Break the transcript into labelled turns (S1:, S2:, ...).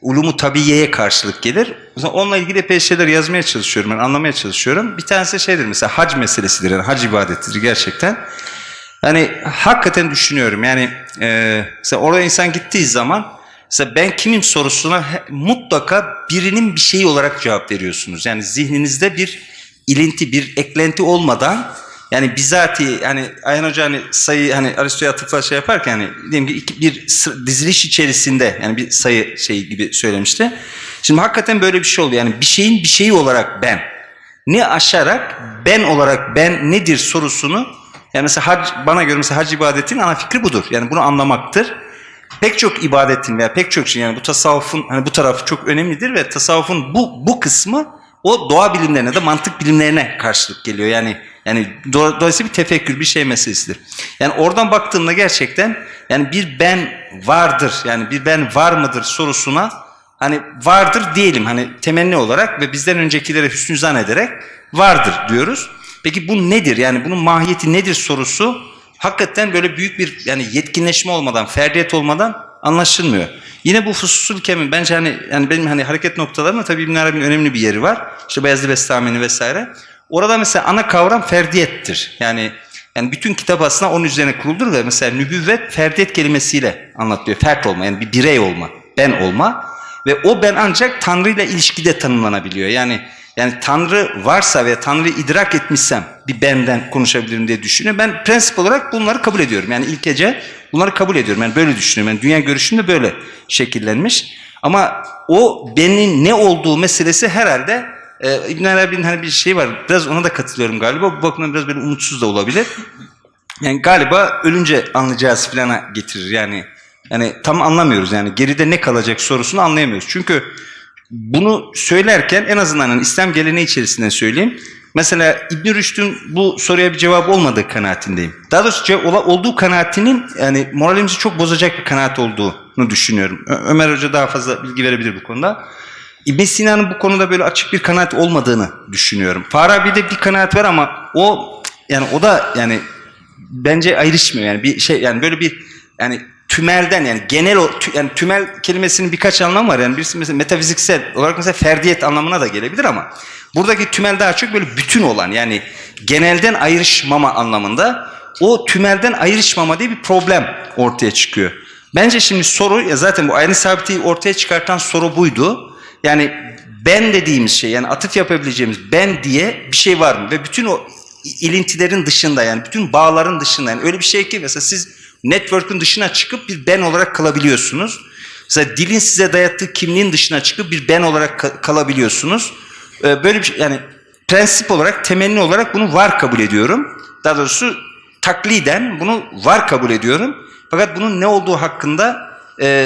S1: ulumu tabiyeye karşılık gelir. Onunla ilgili epey şeyler yazmaya çalışıyorum, ben anlamaya çalışıyorum. Bir tanesi şeydir mesela hac meselesidir, yani hac ibadetidir gerçekten. Yani hakikaten düşünüyorum yani e, mesela orada insan gittiği zaman mesela ben kimim sorusuna mutlaka birinin bir şeyi olarak cevap veriyorsunuz. Yani zihninizde bir ilinti, bir eklenti olmadan yani bizatihi hani Ayhan Hoca hani sayı hani Aristo'ya atıfla şey yaparken hani diyelim ki iki, bir diziliş içerisinde yani bir sayı şey gibi söylemişti. Şimdi hakikaten böyle bir şey oluyor. Yani bir şeyin bir şeyi olarak ben ne aşarak ben olarak ben nedir sorusunu yani mesela hac, bana göre mesela hac ibadetinin ana fikri budur. Yani bunu anlamaktır. Pek çok ibadetin veya pek çok şey yani bu tasavvufun hani bu tarafı çok önemlidir ve tasavvufun bu bu kısmı o doğa bilimlerine de mantık bilimlerine karşılık geliyor. Yani yani do- dolayısıyla bir tefekkür bir şey meselesidir. Yani oradan baktığımda gerçekten yani bir ben vardır yani bir ben var mıdır sorusuna hani vardır diyelim hani temenni olarak ve bizden öncekilere hüsnü zannederek vardır diyoruz. Peki bu nedir? Yani bunun mahiyeti nedir sorusu hakikaten böyle büyük bir yani yetkinleşme olmadan, ferdiyet olmadan anlaşılmıyor. Yine bu fususul kemin bence hani yani benim hani hareket noktalarında tabii İbn Arabi'nin önemli bir yeri var. İşte Beyazlı Bestami'ni vesaire. Orada mesela ana kavram ferdiyettir. Yani yani bütün kitap aslında onun üzerine kuruldur ve mesela nübüvvet ferdiyet kelimesiyle anlatılıyor. Fert olma yani bir birey olma, ben olma ve o ben ancak Tanrı ile ilişkide tanımlanabiliyor. Yani yani Tanrı varsa veya Tanrı'yı idrak etmişsem bir benden konuşabilirim diye düşünüyorum. Ben prensip olarak bunları kabul ediyorum. Yani ilkece bunları kabul ediyorum. Yani böyle düşünüyorum. Yani dünya görüşüm de böyle şekillenmiş. Ama o benim ne olduğu meselesi herhalde e, İbn Arabi'nin hani bir şey var. Biraz ona da katılıyorum galiba. Bu bakımdan biraz böyle umutsuz da olabilir. Yani galiba ölünce anlayacağız filana getirir. Yani yani tam anlamıyoruz. Yani geride ne kalacak sorusunu anlayamıyoruz. Çünkü bunu söylerken en azından hani İslam geleneği içerisinde söyleyeyim. Mesela İbn Rüşd'ün bu soruya bir cevap olmadığı kanaatindeyim. Daha doğrusu olduğu kanaatinin yani moralimizi çok bozacak bir kanaat olduğunu düşünüyorum. Ö- Ömer Hoca daha fazla bilgi verebilir bu konuda. İbn Sina'nın bu konuda böyle açık bir kanaat olmadığını düşünüyorum. Farabi'de bir kanaat var ama o yani o da yani bence ayrışmıyor yani bir şey yani böyle bir yani tümelden yani genel yani tümel kelimesinin birkaç anlamı var yani birisi mesela metafiziksel olarak mesela ferdiyet anlamına da gelebilir ama buradaki tümel daha çok böyle bütün olan yani genelden ayrışmama anlamında o tümelden ayrışmama diye bir problem ortaya çıkıyor. Bence şimdi soru ya zaten bu aynı sabiti ortaya çıkartan soru buydu. Yani ben dediğimiz şey yani atıf yapabileceğimiz ben diye bir şey var mı? Ve bütün o ilintilerin dışında yani bütün bağların dışında yani öyle bir şey ki mesela siz network'ün dışına çıkıp bir ben olarak kalabiliyorsunuz. Mesela dilin size dayattığı kimliğin dışına çıkıp bir ben olarak ka- kalabiliyorsunuz. Ee, böyle bir şey yani prensip olarak temenni olarak bunu var kabul ediyorum. Daha doğrusu takliden bunu var kabul ediyorum. Fakat bunun ne olduğu hakkında e,